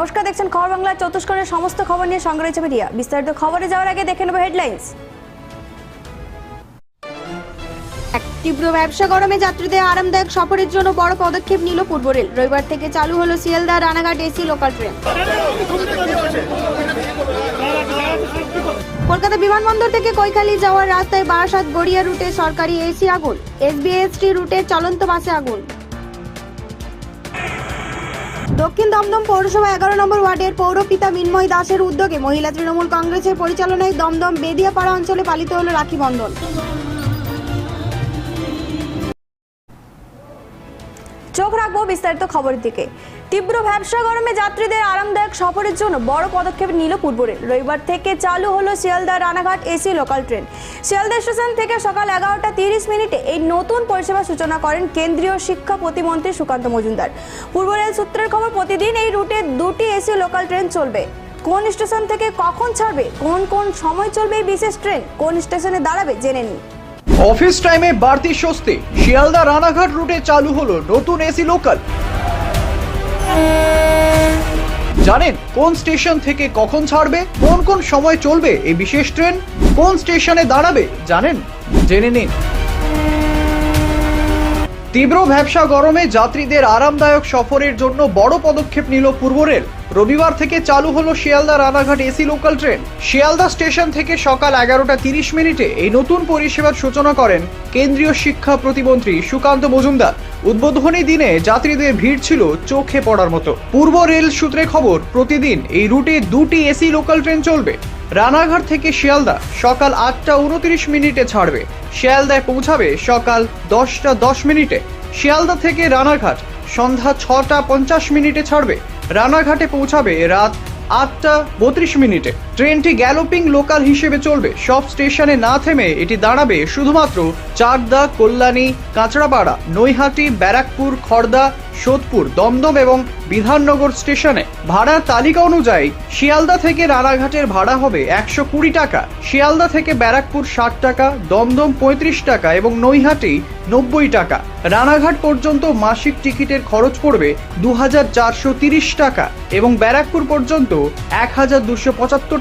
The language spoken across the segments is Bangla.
নমস্কার, দেখছেন খবর বাংলা। চতুষ্করের সমস্ত খবর নিয়ে সঙ্গে রয়েছে মিডিয়া। বিস্তারিত খবরে যাওয়ার আগে দেখে নেব হেডলাইন্স। তীব্র ব্যবসা গরমে যাত্রীদের আরামদায়ক সফরের জন্য বড় পদক্ষেপ নিল পূর্ব রেল। রবিবার থেকে চালু হলো Sealdah, Ranaghat AC local train Kolkata বিমানবন্দর থেকে কৈখালি যাওয়ার রাস্তায় বারাসাত গড়িয়া রুটে সরকারি এসি আগুন। এসবিএসটি রুটে চলন্ত বাসে আগুন। দক্ষিণ দমদম পৌরসভা এগারো নম্বর ওয়ার্ডের পৌরপিতা মিন্ময় দাসের উদ্যোগে মহিলা তৃণমূল কংগ্রেসের পরিচালনায় দমদম বেদিয়াপাড়া অঞ্চলে পালিত হল রাখি বন্ধন। চোখ রাখব বিস্তারিত খবরের দিকে। তীব্র ব্যবসা গরমে যাত্রীদের আরামদায়ক সফরের জন্য বড় পদক্ষেপ নিল পূর্ব রেল রবিবার থেকে চালু হলো Sealdah Ranaghat AC local train Sealdah station থেকে সকাল এগারোটা তিরিশ মিনিটে এই নতুন পরিষেবা সূচনা করেন কেন্দ্রীয় শিক্ষা প্রতিমন্ত্রী সুকান্ত মজুমদার। পূর্ব রেল সূত্রের খবর, প্রতিদিন এই রুটে দুটি এসি লোকাল ট্রেন চলবে। কোন স্টেশন থেকে কখন ছাড়বে, কোন কোন সময় চলবে এই বিশেষ ট্রেন কোন স্টেশনে দাঁড়াবে, জেনে নিন। অফিস টাইমে বাড়তি স্বস্তি। শিয়ালদা রানাঘাট রুটে চালু হলো নতুন এসি লোকাল জানেন, কোন স্টেশন থেকে কখন ছাড়বে, কোন কোন সময় চলবে এই বিশেষ ট্রেন, কোন স্টেশনে দাঁড়াবে, জানেন? জেনে নিন। তীব্র ব্যবসা গরমে যাত্রীদের আরামদায়ক সফরের জন্য বড় পদক্ষেপ নিল পূর্ব রেল। রবিবার থেকে চালু হলো Sealdah Ranaghat AC local train. Sealdah station থেকে সকাল এগারোটা তিরিশ মিনিটে এই নতুন পরিষেবার সূচনা করেন কেন্দ্রীয় শিক্ষা প্রতিমন্ত্রী সুকান্ত মজুমদার। উদ্বোধনী দিনে যাত্রীদের ভিড় ছিল চোখে পড়ার মতো। পূর্ব রেল সূত্রে খবর, প্রতিদিন এই রুটে দুটি এসি লোকাল ট্রেন চলবে। রানাঘাট থেকে শিয়ালদা সকাল আটটা উনত্রিশ মিনিটে ছাড়বে। শিয়ালদায় পৌঁছাবে সকাল দশটা দশ মিনিটে। শিয়ালদা থেকে রানাঘাট সন্ধ্যা ছটা পঞ্চাশ মিনিটে ছাড়বে। রানাঘাটে পৌঁছাবে রাত আটটা বত্রিশ মিনিটে। ট্রেনটি গ্যালোপিং লোকাল হিসেবে চলবে। সব স্টেশনে না থেমে এটি দাঁড়াবে শুধুমাত্র চাকদা, কল্যাণী, কাঁচড়াপাড়া, নৈহাটি, ব্যারাকপুর খড়দা সোদপুর, দমদম এবং বিধাননগর স্টেশনে। ভাড়ার তালিকা অনুযায়ী শিয়ালদা থেকে রানাঘাটের ভাড়া হবে একশো কুড়ি টাকা। শিয়ালদা থেকে ব্যারাকপুর ষাট টাকা, দমদম পঁয়ত্রিশ টাকা এবং নৈহাটি নব্বই টাকা। রানাঘাট পর্যন্ত মাসিক টিকিটের খরচ পড়বে দু টাকা এবং ব্যারাকপুর পর্যন্ত এক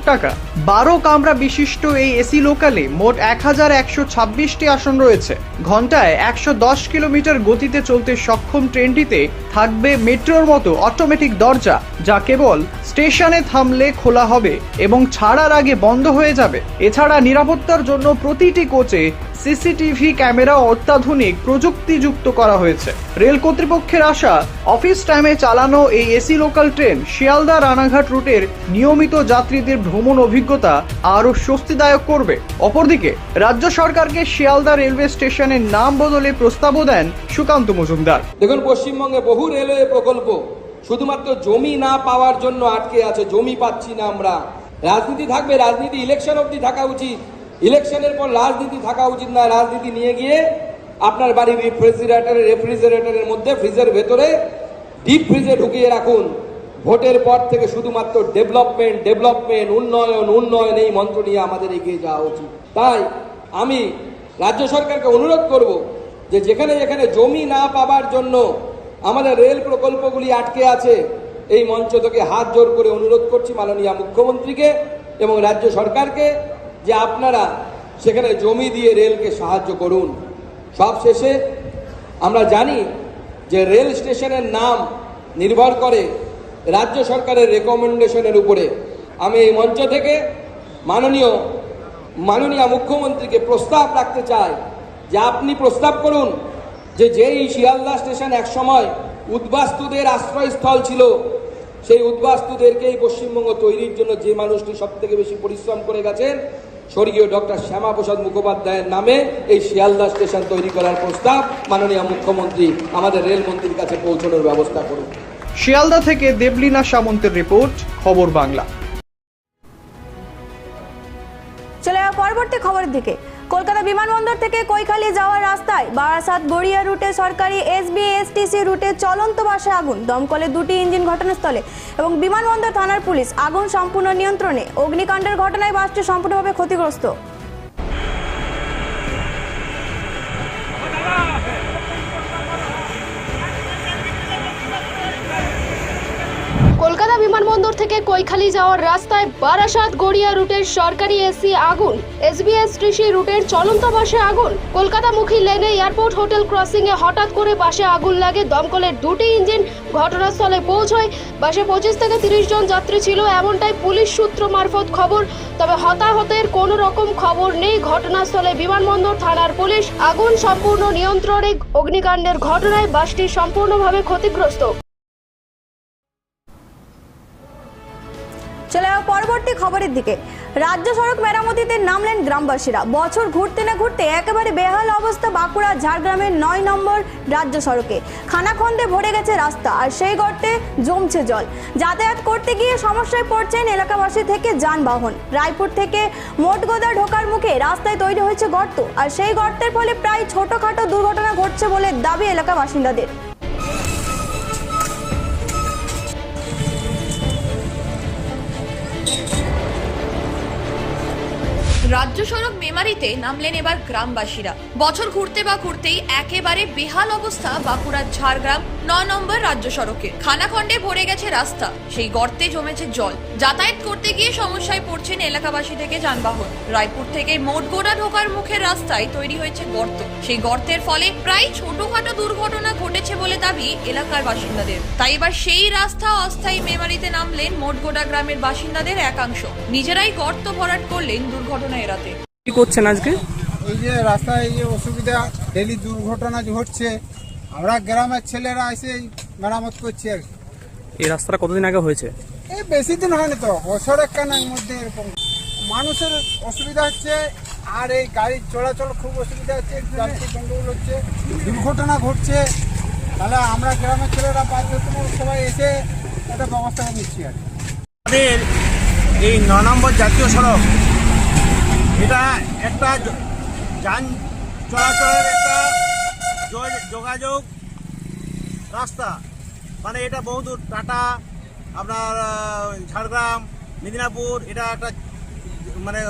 টাকা। বারো কামরা বিশিষ্ট এই এসি লোকালে মোট এক হাজার একশো ছাব্বিশটি আসন রয়েছে। ঘন্টায় একশো দশ কিলোমিটার গতিতে চলতে সক্ষম ট্রেনটিতে থাকবে মেট্রোর মতো অটোমেটিক দরজা, যা কেবল স্টেশনে থামলে খোলা হবে এবং ছাড়ার আগে বন্ধ হয়ে যাবে। এছাড়া নিরাপত্তার জন্য প্রতিটি কোচে সিসিটিভি ক্যামেরা অত্যাধুনিক, প্রযুক্তিযুক্ত করা হয়েছে। রেল কর্তৃপক্ষের আশা, অফিস টাইমে চালানো এই AC local train Sealdah Ranaghat রুটের নিয়মিত যাত্রীদের ভ্রমণ অভিজ্ঞতা আরও স্বস্তিদায়ক করবে। অপরদিকে, রাজ্য সরকারকে শিয়ালদা রেলওয়ে স্টেশনের নাম বদলে প্রস্তাবও দেন সুকান্ত মজুমদার। দেখুন, পশ্চিমবঙ্গে বহু রেলওয়ে প্রকল্প, শুধুমাত্র জমি না পাওয়ার জন্য আটকে আছে, জমি পাচ্ছি না আমরা। রাজনীতি থাকবে, রাজনীতি ইলেকশন অবধি থাকা উচিত। ইলেকশনের পর রাজনীতি থাকা উচিত না রাজনীতি নিয়ে গিয়ে আপনার বাড়ির রেফ্রিজারেটরের রেফ্রিজারেটরের মধ্যে ফ্রিজের ভেতরে ডিপ ফ্রিজে ঢুকিয়ে রাখুন। ভোটের পর থেকে শুধুমাত্র ডেভেলপমেন্ট ডেভেলপমেন্ট উন্নয়ন উন্নয়ন এই মন্ত্র নিয়ে আমাদের এগিয়ে যাওয়া উচিত। তাই আমি রাজ্য সরকারকে অনুরোধ করব যে যেখানে যেখানে জমি না পাবার জন্য আমাদের রেল প্রকল্পগুলি আটকে আছে, এই মঞ্চ থেকে হাত জোর করে অনুরোধ করছি মাননীয় মুখ্যমন্ত্রীকে এবং রাজ্য সরকারকে যে আপনারা সেখানে জমি দিয়ে রেলকে সাহায্য করুন। সব শেষে আমরা জানি যে রেল স্টেশনের নাম নির্ভর করে রাজ্য সরকারের রেকমেন্ডেশনের উপরে। আমি এই মঞ্চ থেকে মাননীয় মাননীয় মুখ্যমন্ত্রীকে প্রস্তাব রাখতে চাই যে আপনি প্রস্তাব করুন যে যেই শিয়ালদা স্টেশন একসময় উদ্বাস্তুদের আশ্রয়স্থল ছিল, সেই উদ্বাস্তুদেরকে এই পশ্চিমবঙ্গ তৈরির জন্য যে মানুষটি সব থেকে বেশি পরিশ্রম করে গেছেন স্বর্গীয় ডক্টর শ্যামাপ্রসাদ মুখোপাধ্যায়ের নামে এই শিয়ালদা স্টেশন তৈরি করার প্রস্তাব মাননীয় মুখ্যমন্ত্রী আমাদের রেলমন্ত্রীর কাছে পৌঁছানোর ব্যবস্থা করুন। শিয়ালদা থেকে দেবলীনা সামন্তের রিপোর্ট খবর বাংলা। চলে পরবর্তী খবরের দিকে। কলকাতা বিমানবন্দর থেকে কৈখালি যাওয়ার রাস্তায় বারাসাত গড়িয়া রুটে সরকারি এসবিএসটিসি রুটে চলন্ত বাসে আগুন, দমকলে দুটি ইঞ্জিন ঘটনাস্থলে এবং বিমানবন্দর থানার পুলিশ আগুন সম্পূর্ণ নিয়ন্ত্রণে। অগ্নিকাণ্ডের ঘটনায় বাসটি সম্পূর্ণভাবে ক্ষতিগ্রস্ত কলকাতা বিমানবন্দর থেকে কৈখালি যাওয়ার রাস্তায় বারাসাত গড়িয়া রুটের সরকারি এসি আগুন। এসবিএস ত্রিশি রুটের চলন্ত বাসে আগুন। কলকাতামুখী লেনে এয়ারপোর্ট হোটেল ক্রসিং এ হঠাৎ করে বাসে আগুন লাগে। দমকলের দুটি ইঞ্জিন ঘটনাস্থলে পৌঁছয়। বাসে পঁচিশ থেকে তিরিশ জন যাত্রী ছিল। এমনটাই পুলিশ সূত্র মারফত খবর। তবে হতাহতের কোনো রকম খবর নেই। ঘটনাস্থলে বিমানবন্দর থানার পুলিশ আগুন সম্পূর্ণ নিয়ন্ত্রণে অগ্নিকাণ্ডের ঘটনায় বাসটি সম্পূর্ণভাবে ক্ষতিগ্রস্ত। চলে যাও পরবর্তী খবরের দিকে। রাজ্য সড়ক মেরামতিতে নামলেন গ্রামবাসীরা। বছর ঘুরতে না ঘুরতে একেবারে বেহাল অবস্থা বাঁকুড়া, ঝাড়গ্রামের নয় নম্বর রাজ্য সড়কে। খানাখন্দে ভরে গেছে রাস্তা আর সেই গর্তে জমছে জল। যাতায়াত করতে গিয়ে সমস্যায় পড়ছেন এলাকাবাসী থেকে যানবাহন। রায়পুর থেকে মোটগোদা ঢোকার মুখে রাস্তায় তৈরি হয়েছে গর্ত। আর সেই গর্তের ফলে প্রায় ছোটখাটো দুর্ঘটনা ঘটছে বলে দাবি এলাকা বাসিন্দাদের রাজ্য সড়ক মেমারিতে নামলেন এবার গ্রামবাসীরা। বছর ঘুরতে বা ঘুরতেই একেবারে বেহাল অবস্থা বাঁকুড়ার ঝাড়গ্রাম ন নম্বর রাজ্য সড়কে। খানাখণ্ডে ভরে গেছে রাস্তা, সেই গর্তে জমেছে জল। যাতায়াত করতে গিয়ে সমস্যায় পড়ছেন এলাকাবাসী থেকে যানবাহন। রায়পুর থেকে মোটগোড়া ঢোকার মুখের রাস্তায় তৈরি হয়েছে গর্ত। সেই গর্তের ফলে প্রায় ছোটখাটো দুর্ঘটনা ঘটেছে বলে দাবি এলাকার বাসিন্দাদের। তাই এবার সেই রাস্তা অস্থায়ী মেমারিতে নামলেন মোটগোড়া গ্রামের বাসিন্দাদের একাংশ। নিজেরাই গর্ত ভরাট করলেন দুর্ঘটনা এড়াতে। কি করছেন আজকে? এই যে রাস্তায় এই যে অসুবিধা ডেলি দুর্ঘটনা যে হচ্ছে আমরা গ্রামের ছেলেরা এসে এই মেরামত করছি আর কি। এই রাস্তাটা কতদিন আগে হয়েছে? এই বেশি দিন হয়নি তো বছর একখানের মধ্যে এরকম। মানুষের অসুবিধা হচ্ছে আর এই গাড়ির চলাচল খুব অসুবিধা হচ্ছে ট্রাফিক গন্ডগোল হচ্ছে দুর্ঘটনা ঘটছে। তাহলে আমরা গ্রামের ছেলেরা বাধ্যতামূলক সবাই এসে একটা ব্যবস্থা করে নিচ্ছি আর কি। আমাদের এই ন নম্বর জাতীয় সড়ক এটা একটা যান চলাচলের একটা যোগাযোগ রাস্তা। মানে এটা বহুদূর টাটা, আপনার ঝাড়গ্রাম, মেদিনীপুর, এটা একটা মানে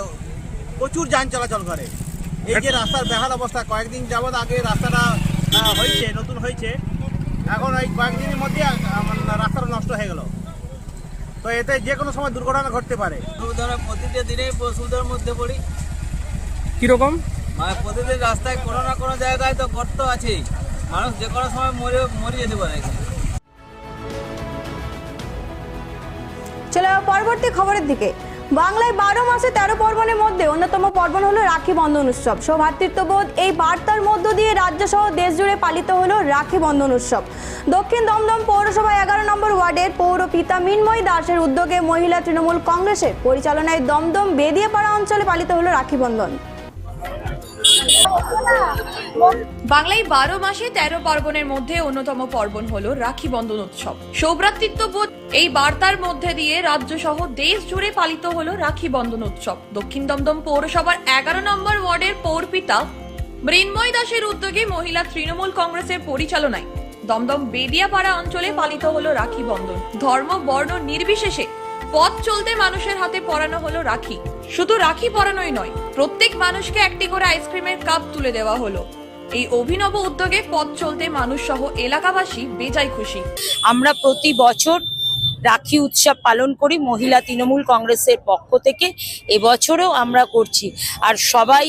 প্রচুর যান চলাচল করে। এই যে রাস্তার বেহাল অবস্থা, কয়েকদিন যাবৎ আগে রাস্তাটা হয়েছে, নতুন হয়েছে। এখন এই কয়েকদিনের মধ্যে মানে রাস্তাটা নষ্ট হয়ে গেল। তো এতে যে কোনো সময় দুর্ঘটনা ঘটতে পারে। প্রতিটা দিনে অসুবিধার মধ্যে পড়ি। কীরকম? মানে প্রতিদিন রাস্তায় কোনো না কোনো জায়গায় তো গর্ত আছেই। মানুষ যে কোনো সময় মরে মরে যেতে পারে চলে পরবর্তী খবরের দিকে। বাংলায় বারো মাসে তেরো পর্বণের মধ্যে অন্যতম পর্বণ হলো রাখি বন্ধন উৎসব। সৌভাতৃত্ববোধ এই বার্তার মধ্য দিয়ে রাজ্য সহ দেশ জুড়ে পালিত হলো রাখি বন্ধন উৎসব। দক্ষিণ দমদম পৌরসভা এগারো নম্বর ওয়ার্ডের পৌর পিতা মিনময় দাসের উদ্যোগে মহিলা তৃণমূল কংগ্রেসের পরিচালনায় দমদম বেদিয়াপাড়া অঞ্চলে পালিত হলো রাখি বন্ধন। বাংলায় বারো মাসে তেরো পার্বণের মধ্যে অন্যতম পার্বণ হলো রাখি বন্ধন উৎসব। সৌভ্রাতৃত্ববোধ এই বার্তার মধ্যে দিয়ে রাজ্য সহ দেশ জুড়ে পালিত হলো রাখি বন্ধন উৎসব। দক্ষিণ দমদম পৌরসভার এগারো নম্বর ওয়ার্ডের পৌরপিতা মৃন্ময় দাসের উদ্যোগে মহিলা তৃণমূল কংগ্রেসের পরিচালনায় দমদম বেদিয়াপাড়া অঞ্চলে পালিত হলো রাখি বন্ধন ধর্ম, বর্ণ নির্বিশেষে পথ চলতে মানুষের হাতে পরানো হলো রাখি। শুধু রাখি পরানোই নয়, প্রত্যেক মানুষকে একটি করে আইসক্রিমের কাপ তুলে দেওয়া হলো। এই অভিনব উদ্যোগে পথ চলতে মানুষ সহ এলাকাবাসী বেজায় খুশি। আমরা প্রতি বছর রাখি উৎসব পালন করি মহিলা তৃণমূল কংগ্রেসের পক্ষ থেকে। এবছরেও আমরা করছি। আর সবাই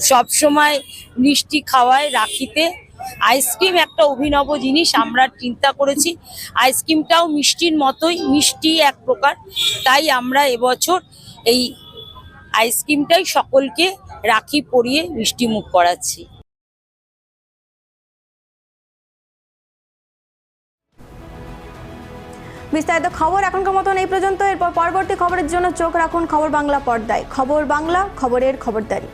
সবসময় মিষ্টি খাওয়ায় রাখিতে আইসক্রিম একটা অভিনব জিনিস, আমরা চিন্তা করেছি। আইসক্রিমটাও মিষ্টির মতোই, মিষ্টি এক প্রকার। তাই আমরা এবছর এই আইসক্রিমটাই সকলকে রাখি, পরিয়ে মিষ্টি মুখ করাচ্ছি। বিস্তারিত খবর এখনকার মতন এই পর্যন্ত। এরপর পরবর্তী খবরের জন্য চোখ রাখুন খবর বাংলা পর্দায়। খবর বাংলা, খবরের খবরদারি।